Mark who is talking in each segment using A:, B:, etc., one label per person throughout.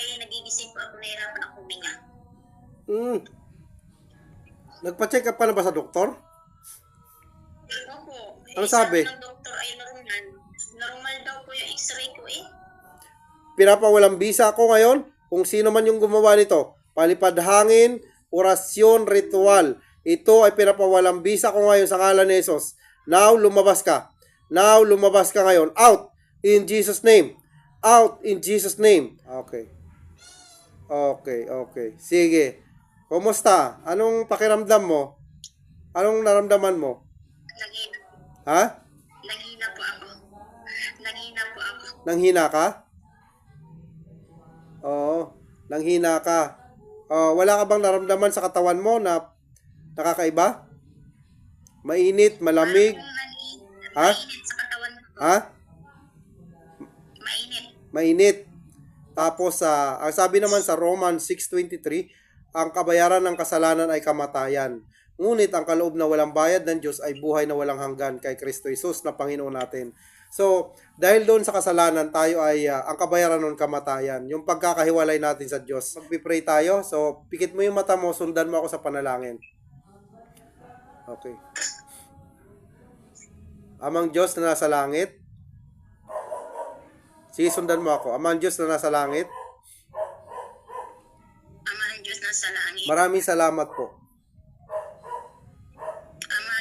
A: ay nagigising po ako, nahirapan ako huminga.
B: Hmm. Nagpa-check up ka na ba sa doktor?
A: Opo.
B: Ano
A: eh,
B: sabi?
A: ng doktor ay normal. Normal daw po yung x-ray ko eh.
B: Pinapawalang bisa ako ngayon kung sino man yung gumawa nito. Palipad hangin, orasyon, ritual. Ito ay pinapawalang bisa ko ngayon sa ngalan ni Jesus. Now, lumabas ka. Now, lumabas ka ngayon. Out in Jesus name. Out in Jesus name. Okay. Okay, okay. Sige. Kumusta? Anong pakiramdam mo? Anong naramdaman mo?
A: Nangina.
B: Ha?
A: Nangina po ako. Nangina po ako.
B: Nanghina ka? Oo, nanghina ka. Oh, wala ka bang naramdaman sa katawan mo na nakakaiba? Mainit, malamig,
A: nangi-
B: Ha?
A: Mainit sa katawan ko.
B: ha?
A: Mainit.
B: Mainit. Tapos sa ang sabi naman sa Roman 6:23, ang kabayaran ng kasalanan ay kamatayan. Ngunit ang kaloob na walang bayad ng Diyos ay buhay na walang hanggan kay Kristo Jesus na Panginoon natin. So, dahil doon sa kasalanan, tayo ay ah, ang kabayaran ng kamatayan. Yung pagkakahiwalay natin sa Diyos. Magpipray tayo. So, pikit mo yung mata mo, sundan mo ako sa panalangin. Okay. Amang Diyos na nasa langit, Sige, sundan mo ako. Amang Diyos na nasa langit,
A: Ama ng Diyos na sa langit.
B: maraming salamat po.
A: Ama,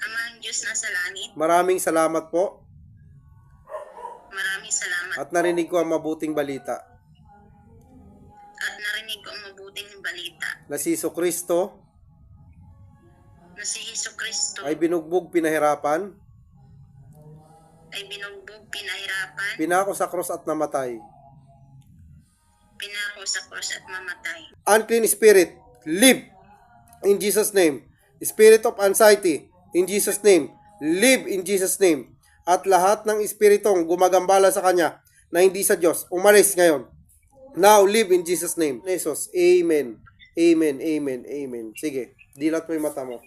A: Ama ng Diyos na sa langit.
B: Maraming salamat po
A: Maraming salamat.
B: at narinig ko ang mabuting balita
A: At narinig ko ang mabuting balita
B: na si Iso Kristo
A: na si Heso Kristo
B: ay binugbog pinahirapan,
A: ay binugbog, pinahirapan,
B: pinako sa krus at namatay.
A: pinako sa cross at mamatay.
B: Unclean spirit, live in Jesus name. Spirit of anxiety, in Jesus name. Live in Jesus name. At lahat ng espiritong gumagambala sa Kanya na hindi sa Diyos, umalis ngayon. Now, live in Jesus name. Jesus, Amen. Amen, Amen, Amen. Sige, dilat mo yung mata mo.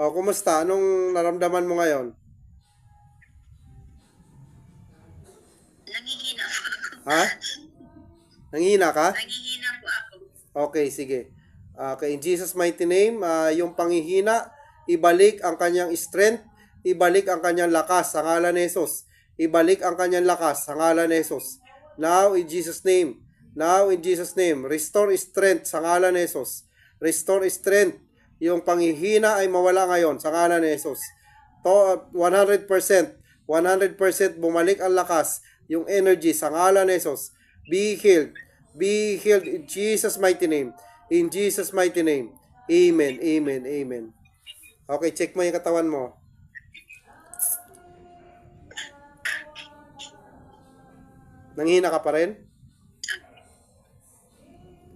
B: O, kumusta? Anong naramdaman mo ngayon?
A: Nangihina po ako.
B: Ha? Nanghina ka?
A: Nangihina po ako.
B: Okay, sige. Okay, in Jesus mighty name, ah, yung panghihina, ibalik ang kanyang strength, ibalik ang kanyang lakas sa ngalan ni Jesus. Ibalik ang kanyang lakas sa ngalan ni Jesus. Now in Jesus name. Now in Jesus name, restore strength sa ngalan ni Jesus. Restore strength. Yung panghihina ay mawala ngayon sa ngalan ni Jesus. To 100%, 100% bumalik ang lakas, yung energy sa ngalan ni Jesus. Be healed. Be healed in Jesus mighty name. In Jesus mighty name. Amen. Amen. Amen. Okay, check mo yung katawan mo. Nanghina ka pa rin?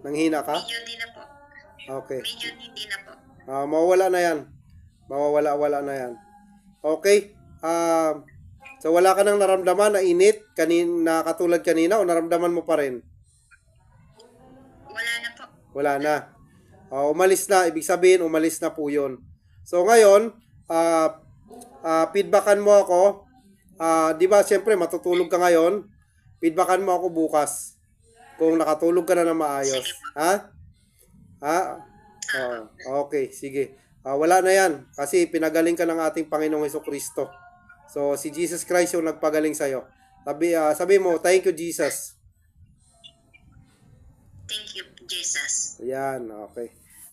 B: Nanghina ka?
A: Medyo hindi na po.
B: Okay.
A: Medyo hindi na po.
B: Ah, mawawala na yan. Mawawala-wala na yan. Okay. Ah, so wala ka nang naramdaman na init kanin na katulad kanina o naramdaman mo pa rin?
A: Wala na po.
B: Wala na. Ah, umalis na. Ibig sabihin, umalis na po yun. So ngayon, ah, ah, feedbackan mo ako. Ah, di ba, siyempre, matutulog ka ngayon. Feedbackan mo ako bukas. Kung nakatulog ka na na maayos. Ha? Ha? Oh, okay, sige. Ah, wala na yan. Kasi pinagaling ka ng ating Panginoong Heso Kristo. So, si Jesus Christ yung nagpagaling sa'yo. Sabi, ah, sabi mo, thank you, Jesus.
A: Thank you, Jesus.
B: Ayan, okay.